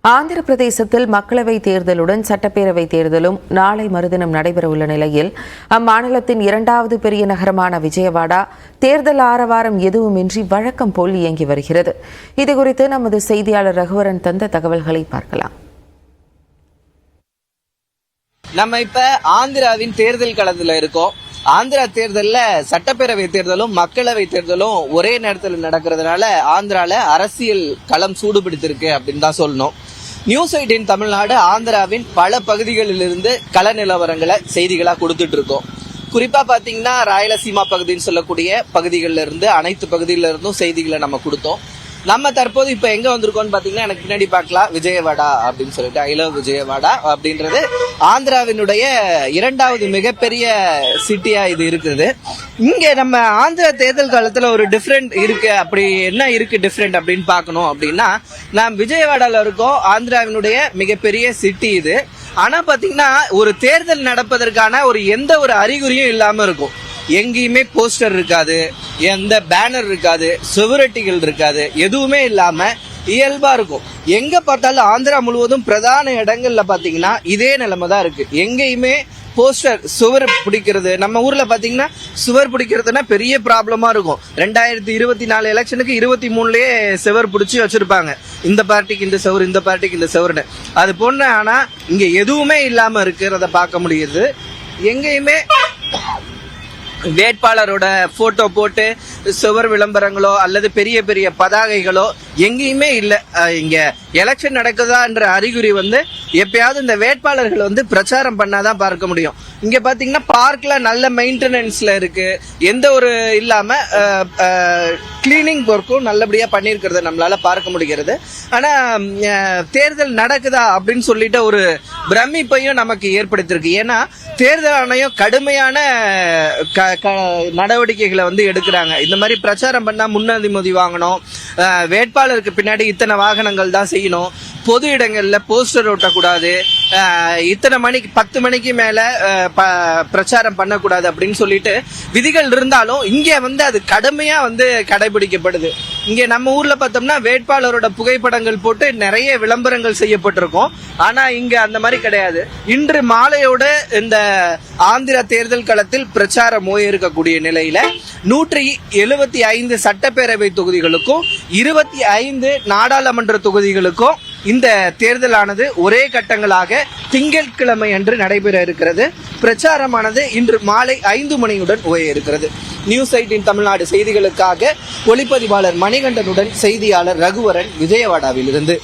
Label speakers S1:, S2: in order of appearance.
S1: ஆந்திர பிரதேசத்தில் மக்களவைத் தேர்தலுடன் சட்டப்பேரவை தேர்தலும் நாளை மறுதினம் நடைபெறவுள்ள நிலையில் அம்மாநிலத்தின் இரண்டாவது பெரிய நகரமான விஜயவாடா தேர்தல் ஆரவாரம் எதுவுமின்றி வழக்கம் போல் இயங்கி வருகிறது. இதுகுறித்து நமது செய்தியாளர் ரகுவரன் தந்த தகவல்களை பார்க்கலாம்.
S2: நம்ம இப்ப ஆந்திராவின் தேர்தல் களத்துல இருக்கோம். ஆந்திரா தேர்தலில் சட்டப்பேரவை தேர்தலும் மக்களவை தேர்தலும் ஒரே நேரத்தில் நடக்கிறதுனால ஆந்திரால அரசியல் களம் சூடுபிடித்திருக்கு அப்படின்னு தான் சொல்லணும். நியூஸ் எயிட்டின் தமிழ்நாடு ஆந்திராவின் பல பகுதிகளிலிருந்து கள நிலவரங்களை செய்திகளா கொடுத்துட்டு இருக்கோம் குறிப்பா பாத்தீங்கன்னா ராயலசீமா பகுதின்னு சொல்லக்கூடிய பகுதிகளில் இருந்து அனைத்து பகுதியில இருந்தும் செய்திகளை நம்ம கொடுத்தோம். நம்ம தற்போது இப்ப எங்க வந்திருக்கோம்னு பாத்தீங்கன்னா எனக்கு பின்னாடி பார்க்கலாம். விஜயவாடா அப்படின்னு சொல்லிட்டு ஐ லவ் விஜயவாடா அப்படின்றது ஆந்திராவினுடைய இரண்டாவது மிகப்பெரிய சிட்டியா இது இருக்குது. இங்க நம்ம ஆந்திரா தேர்தல் காலத்துல ஒரு டிஃப்ரெண்ட் இருக்கு. அப்படி என்ன இருக்கு டிஃப்ரெண்ட் அப்படின்னு பார்க்கணும் அப்படின்னா நாம் விஜயவாடால இருக்கோம். ஆந்திராவினுடைய மிகப்பெரிய சிட்டி இது. ஆனா பாத்தீங்கன்னா ஒரு தேர்தல் நடப்பதற்கான ஒரு எந்த ஒரு அறிகுறியும் இல்லாம இருக்கும். எங்கேயுமே போஸ்டர் இருக்காது. எந்த பேனர் இருக்காது செவரட்டிகள் இருக்காது எதுவுமே இல்லாமல் இயல்பா இருக்கும். எங்க பார்த்தாலும் ஆந்திரா முழுவதும் பிரதான இடங்கள்ல பாத்தீங்கன்னா இதே நிலைமை தான் இருக்கு. எங்கேயுமே போஸ்டர் சுவர் பிடிக்கிறது நம்ம ஊர்ல பாத்தீங்கன்னா சுவர் பிடிக்கிறதுனா பெரிய ப்ராப்ளமா இருக்கும். ரெண்டாயிரத்தி இருபத்தி நாலு எலெக்ஷனுக்கு இருபத்தி மூணுலயே சுவர் பிடிச்சி வச்சிருப்பாங்க. இந்த பார்ட்டிக்கு இந்த சுவர் இந்த பார்ட்டிக்கு இந்த சுவர்னு. அது போன ஆனா இங்க எதுவுமே இல்லாம இருக்கிறத பார்க்க முடியுது. எங்கேயுமே வேட்பாளரோட போட்டோ போட்டு சுவர் விளம்பரங்களோ அல்லது பெரிய பெரிய பதாகைகளோ எங்கேயுமே இல்லை. இங்க எலெக்ஷன் நடக்குதான்ற அறிகுறி வந்து எப்பயாவது இந்த வேட்பாளர்கள் வந்து பிரச்சாரம் பண்ணாதான் பார்க்க முடியும். இங்க பாத்தீங்கன்னா பார்க்ல நல்ல மெயின்டெனன்ஸ்ல இருக்கு. எந்த ஒரு இல்லாம கிளீனிங் ஒர்க்கும் நல்லபடியா பண்ணியிருக்கிறத நம்மளால பார்க்க முடிகிறது. ஆனா தேர்தல் நடக்குதா அப்படின்னு சொல்லிட்டு ஒரு பிரமிப்பையும் நமக்கு ஏற்படுத்தியிருக்கு. ஏன்னா தேர்தல் ஆணையம் கடுமையான க- க- நடவடிக்கைகளை வந்து எடுக்கிறாங்க. இந்த மாதிரி பிரச்சாரம் பண்ணா முன்னனுமதி வாங்கணும். வேட்பாளருக்கு பின்னாடி இத்தனை வாகனங்கள் தான் செய்யணும். பொது இடங்கள்ல போஸ்டர் ஒட்டக்கூடாது. இத்தனை மணிக்கு பத்து மணிக்கு மேல ப- பிரச்சாரம் பண்ணக்கூடாது அப்படின்னு சொல்லிட்டு விதிகள் இருந்தாலும் இங்க வந்து அது கடுமையா வந்து கடைபிடிக்கப்படுது. இங்க நம்ம ஊர்ல பார்த்தோம்னா வேட்பாளரோட புகைப்படங்கள் போட்டு நிறைய விளம்பரங்கள் செய்யப்பட்டிருக்கும். ஆனா இங்க அந்த மாதிரி கிடையாது. இன்று மாலையோட இந்த ஆந்திர தேர்தல் களத்தில் பிரச்சாரம் இருக்கக்கூடிய நிலையில நூற்றி எழுபத்தி ஐந்து சட்டப்பேரவை தொகுதிகளுக்கும் இருபத்தி ஐந்து நாடாளுமன்ற தொகுதிகளுக்கும் இந்த தேர்தலானது ஒரே கட்டங்களாக திங்கட்கிழமை அன்று நடைபெற இருக்கிறது. பிரச்சாரமானது இன்று மாலை ஐந்து மணியுடன் ஓய இருக்கிறது. நியூஸ் எயிட்டின் தமிழ்நாடு செய்திகளுக்காக ஒளிப்பதிவாளர் மணிகண்டனுடன் செய்தியாளர் ரகுவரன் விஜயவாடாவிலிருந்து.